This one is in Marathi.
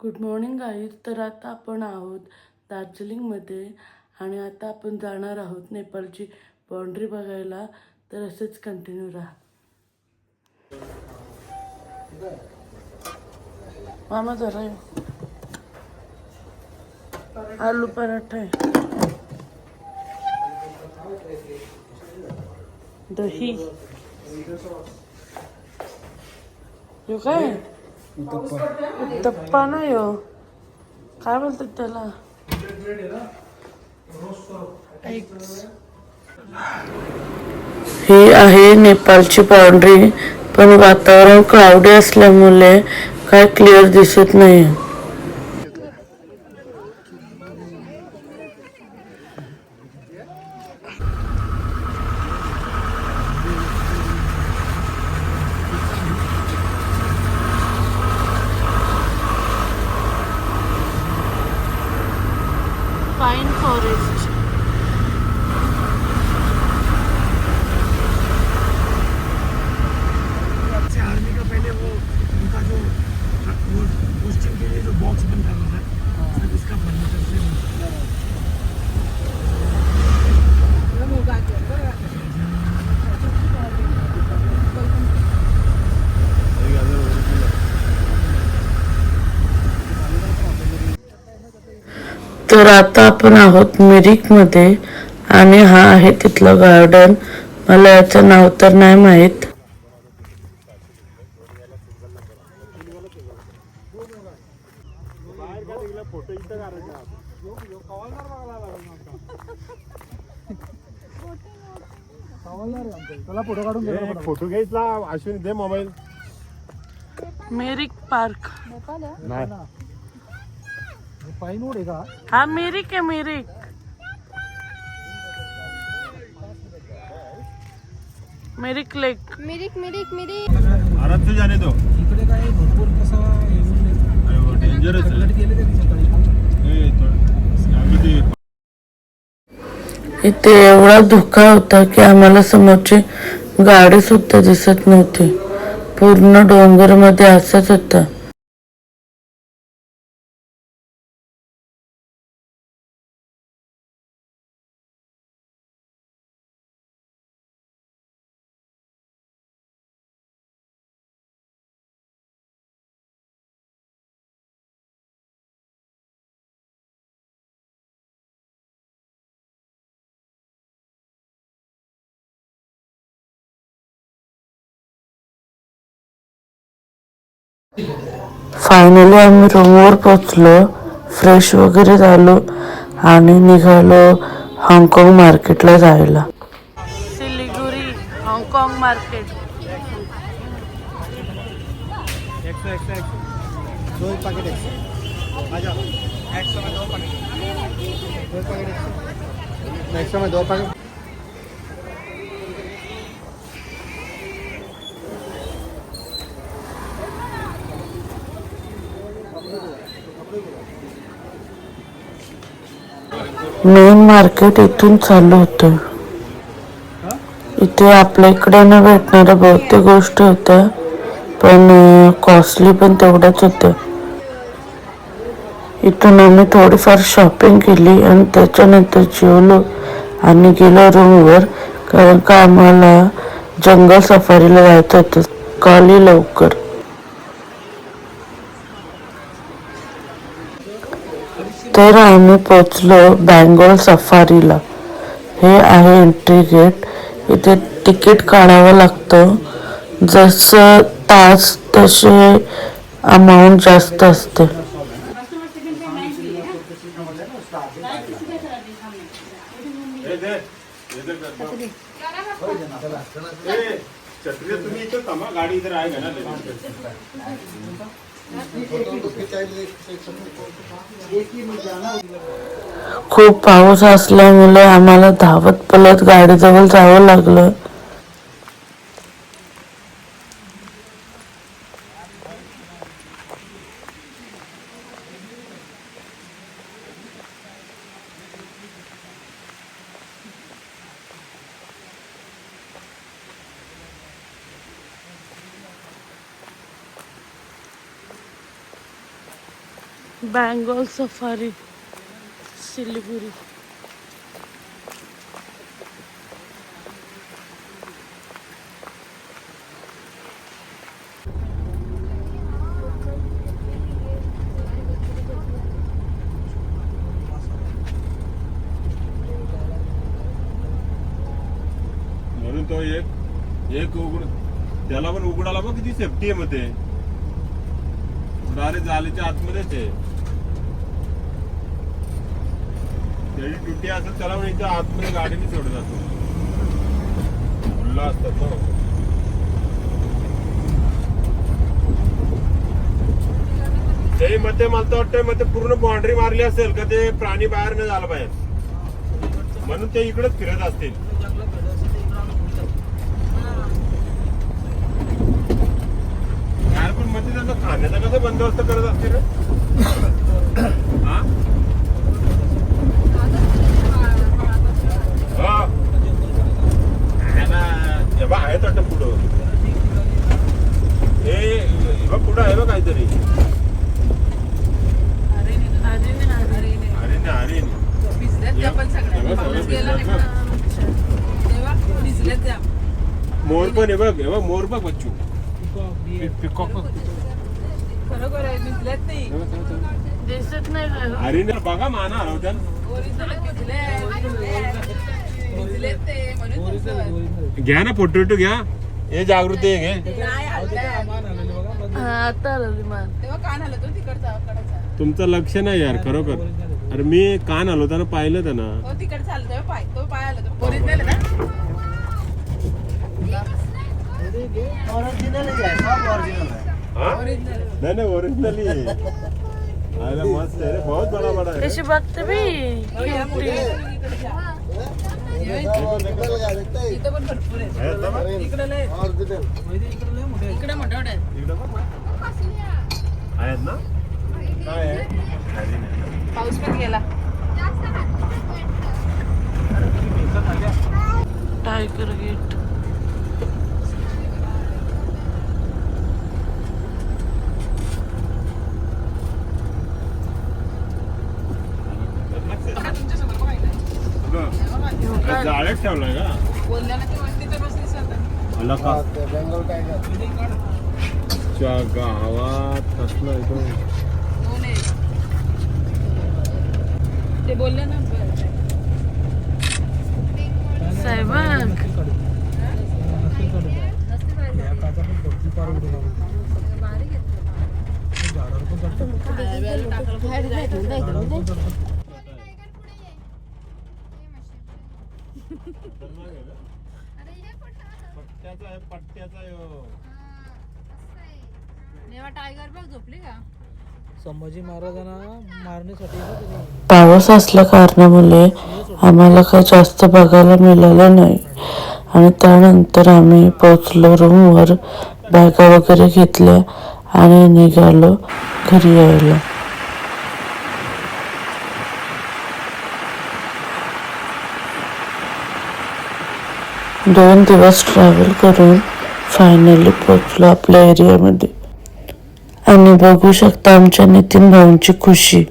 गुड मॉर्निंग गाईज तर आता आपण आहोत दार्जिलिंगमध्ये आणि आता आपण जाणार आहोत नेपाळची बाउंड्री बघायला. तर असेच कंटिन्यू राहा. मामा जरा आलू पराठा आहे दही. काय? उत्तप्पा ना यो. काय बोलतात त्याला? ही आहे नेपाळची बाउंड्री पण वातावरण क्लाउडी असल्यामुळे काय क्लिअर दिसत नाही. pine forest तर आता आपण आहोत मिरिकमध्ये आणि हा आहे तिथलं गार्डन. मला याचं नाव तर नाही माहीत. फोटो काढून फोटो घ्यायचा अश्विनी दे मोबाईल. मिरिक पार्क. नाही. आहे का हा मिरिक आहे मिरिक मिरिक लेक. मिरिक मिरिक मिरिक. आराम से जाने दो. इकडे काय भरपूर कसं डेंजरस इथे एवढा धोका होता की आम्हाला समोरची गाडी सुद्धा दिसत नव्हती. पूर्ण डोंगरमध्ये असंच होतं. फायनली आम्ही रूमवर पोचलो फ्रेश वगैरे झालो आणि निघालो हाँगकाँग मार्केटला जायला सिलिगुरी हाँगकाँग मार्केट एक्सो एक्सो एक्सो दो मेन मार्केट इथून चालू होतं. इथे आपल्या इकडे न भेटणाऱ्या बहुतेक गोष्टी होत्या पण कॉस्टली पण तेवढ्याच होत्या इथून आम्ही थोडीफार शॉपिंग केली आणि त्याच्यानंतर जेवलो आणि गेलो रूमवर कारण का आम्हाला जंगल सफारीला जायचं होतं. कॉली लवकर. तर आम्ही पोचलो बँगोल सफारीला. हे आहे एंट्री गेट इथे तिकीट काढावं लागतं. जसं तास तसे अमाऊंट जास्त असते. थांबा गाडी इथं आहे का ना खूप पाऊस असल्यामुळे आम्हाला धावत पलत गाडीजवळ जावं लागलं. बँगॉल सफारी सिलिगुरी म्हणून तो एक एक उघड त्याला पण उघडाला बघ किती सेफ्टी आहे मध्ये डायरेक्ट जालीच्या आतमध्येच आहे. त्याची तुटी असेल त्याला म्हणजे आतमध्ये गाडीने सोडत जातो. खुल्ला असतात ना. ते मध्ये मला वाटतंय वाटतंयमध्ये पूर्ण बाउंड्री मारली असेल का ते प्राणी बाहेर नाही झाला पाहिजे. म्हणून ते इकडेच फिरत असतील. खाण्याचा कसं बंदोबस्त करत असतील रे? हा? हा. त्यांना हे बघ, आहेत वाटतं पुढं हे हे बघ, पुढं आहे बघ काहीतरी अरे ना अरे मोर पण आहे बघ हे बघ मोर बघ बच्चू पिकॉक बघ खरोखर आहे भिजल्यात नाही. दिसत नाही का? अरे ना बघा माना हरवत्या. घ्या ना फोटो बिटो घ्या. हे जागृती आहे घे. आता आलं विमान. तेव्हा कान हलत होती तिकडचा कडचा तुमचं लक्ष नाही यार खरोखर. अरे मी कान हलवताना पाहिलं त्यांना तो तिकडचा आला तेव्हा पाय तो पाय आला तो ओरिजिनल आहे ना हा? नाही नाही ओरिजिनली अरे मस्त रे बहुत बडा बडा आहेत. ना काय अरे नाही. पाऊस पण गेला टायगर गेट बघ. जाळ्यात ठेवलाय का? बोलल्यानं का? वस्तीच्या टायगर च्या गावात कसलं ते बोलले ना. पट्ट्याचा आहे पट्ट्याचा आहे हो. टायगर बघ झोपली का? संभाजी महाराजांना मारण्यासाठी ना त्याने पाऊस असल्या कारणामुळे आम्हाला काही जास्त बघायला मिळालं नाही. आणि त्यानंतर आम्ही पोचलो रूमवर बॅगा वगैरे घेतल्या आणि निघालो घरी यायला. दोन दिवस ट्रॅव्हल करून फायनली पोचलो आपल्या एरियामध्ये आणि बघू शकता आमच्या नितीन भाऊंची खुशी.